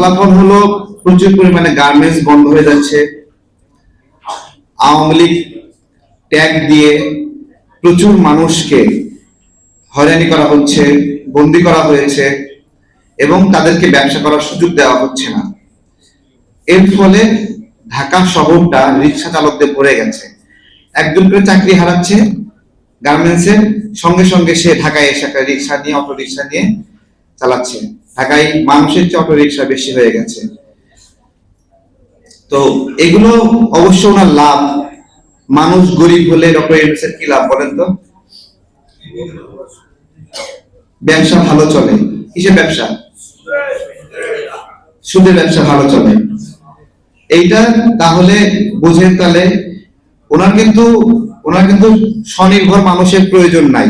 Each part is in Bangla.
ফলাফল হলো প্রচুর পরিমাণে গার্মেন্টস বন্ধ হয়ে যাচ্ছে। আওয়ামী লীগ ট্যাগ দিয়ে প্রচুর মানুষকে হয়রানি করা হচ্ছে, বন্দি করা হয়েছে এবং তাদেরকে ব্যবসা করার সুযোগ দেওয়া হচ্ছে না। এর ফলে ঢাকা শহরটা রিক্সা চালকদের ভরে গেছে। একজন করে চাকরি হারাচ্ছে গার্মেন্টসের সঙ্গে সঙ্গে সে ঢাকায় এসে একটা রিক্সা নিয়ে, অটো রিক্সা নিয়ে চালাচ্ছে। ঢাকায় মানুষের চেয়ে অটো রিক্সা বেশি হয়ে গেছে। তো এগুলো অবশ্য ওনার লাভ। মানুষ গরিব হলে ডক্টর কি লাভ বলেন তো? ব্যবসা ভালো চলে। কিসের ব্যবসা? সুদের ব্যবসা ভালো চলে। এইটা তাহলে বুঝেন তাহলে ওনার কিন্তু ওনার কিন্তু স্বনির্ভর মানুষের প্রয়োজন নাই।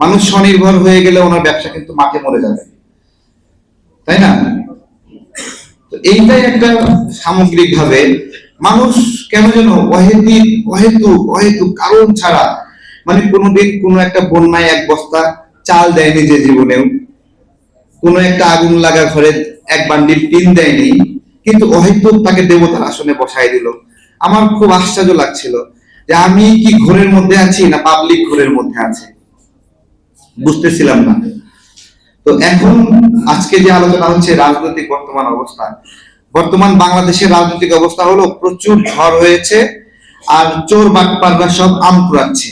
মানুষ স্বনির্ভর হয়ে গেলে ওনার ব্যবসা কিন্তু মাঠে মরে যাবে। তাই না? এইটাই একটা সামগ্রিক ভাবে মানুষ কেন যেন কারণ ছাড়া মানে কোনোদিন কোনো একটা বন্যায় এক বস্তা চাল দেয়নি যে জীবনেও। কোনো একটা আগুন লাগা ঘরে এক বান্ডিল টিন দেয়নি, কিন্তু অহেতুক তাকে দেবতার আসনে বসাই দিল। আমার খুব আশ্চর্য লাগছিল যে আমি কি ঘোরের মধ্যে আছি না পাবলিক ঘোরের মধ্যে আছে? বুঝতেছিলাম না। তো এখন আজকে যে আলোচনা হচ্ছে রাজনৈতিক বর্তমান অবস্থা, বর্তমান বাংলাদেশের রাজনৈতিক অবস্থা হলো প্রচুর ঝড় হয়েছে আর চোর বাটপাররা সব আম কুড়াচ্ছে।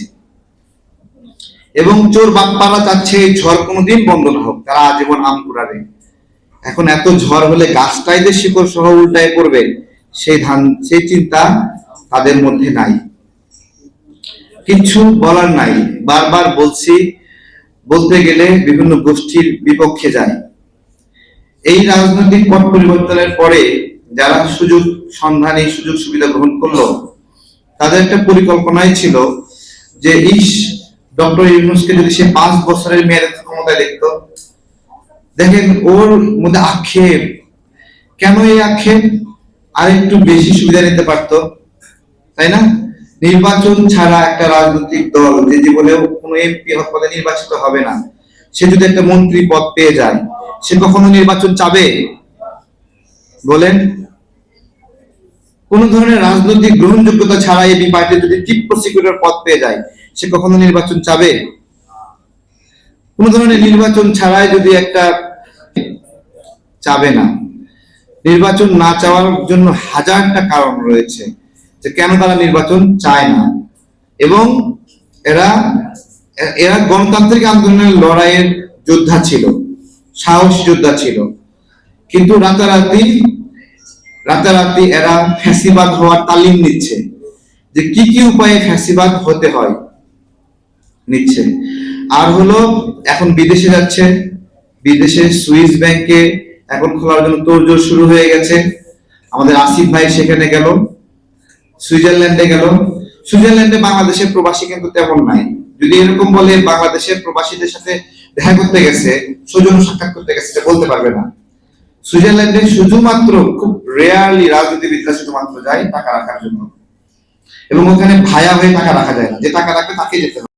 এবং চোর বাটপাররা চাচ্ছে ঝড় কোনোদিন বন্ধ না হোক, তারা আজীবন আম কুড়াবে। এখন এত ঝড় হলে গাছটাই যে শিকড় সহ উল্টায় পড়বে, সেই ধান, সেই চিন্তা তাদের মধ্যে নাই। কিছু বলার নাই, বারবার বলছি বলতে গেলে বিভিন্ন গোষ্ঠীর বিপক্ষে যায়। এই রাজনৈতিক পট পরিবর্তনের পরে যারা সুযোগ সন্ধানে সুযোগ সুবিধা গ্রহণ করল, তাদের একটা পরিকল্পনাই ছিল যে, ইস, ডক্টর ইউনুসকে যদি সে পাঁচ বছরের মেয়াদে ক্ষমতায় দেখতো, দেখেন ওর মধ্যে আক্ষেপ। কেন এই আক্ষেপ? আর একটু বেশি সুবিধা নিতে পারতো, তাই না? নির্বাচন ছাড়া একটা রাজনৈতিক দল যে জীবনেও কোনো এমপি পদে নির্বাচিত হবে না, সে যদি একটা মন্ত্রী পদ পেয়ে যায়, সে কখনো নির্বাচন চাবে? বলেন। কোন ধরনের রাজনৈতিক গ্রহণযোগ্যতা ছাড়া এই পার্টি যদি চিফ প্রসিকিউটর পদ পেয়ে যায়, সে কখনো নির্বাচন চাবে? কোন ধরনের নির্বাচন ছাড়াই যদি একটা চাবে না। নির্বাচন না চাওয়ার জন্য হাজারটা কারণ রয়েছে। যে কেন তারা নির্বাচন চায় না? এবং এরা এরা গণতান্ত্রিক আন্দোলনের লড়াইয়ের যোদ্ধা ছিল, সাহস যোদ্ধা ছিল। কিন্তু রাতারাতি রাতারাতি এরা ফ্যাসিবাদ হওয়ার তালিম নিচ্ছে। যে কি কি উপায়ে ফ্যাসিবাদ হতে হয়, নিচ্ছে। আর হলো, এখন বিদেশে যাচ্ছে। বিদেশে সুইস ব্যাংকে এখন খোলার জন্য তোড়জোড় শুরু হয়ে গেছে। আমাদের আসিফ ভাই সেখানে গেল। সুইজারল্যান্ডে গেল সুইজারল্যান্ডে বাংলাদেশের প্রবাসী কিন্তু তেমন নাই। যদি এরকম বলে বাংলাদেশের প্রবাসীদের সাথে দেখা করতে গেছে সৌজন্য সাক্ষাৎ করতে গেছে বলতে পারবে না। সুইজারল্যান্ডে শুধুমাত্র খুব রেয়ারলি রাজনীতিবিদরা শুধুমাত্র যায় টাকা রাখার জন্য। এবং ওখানে ভায়া হয়ে টাকা রাখা যায় না। যে টাকা রাখবে তাকে যেতে হবে।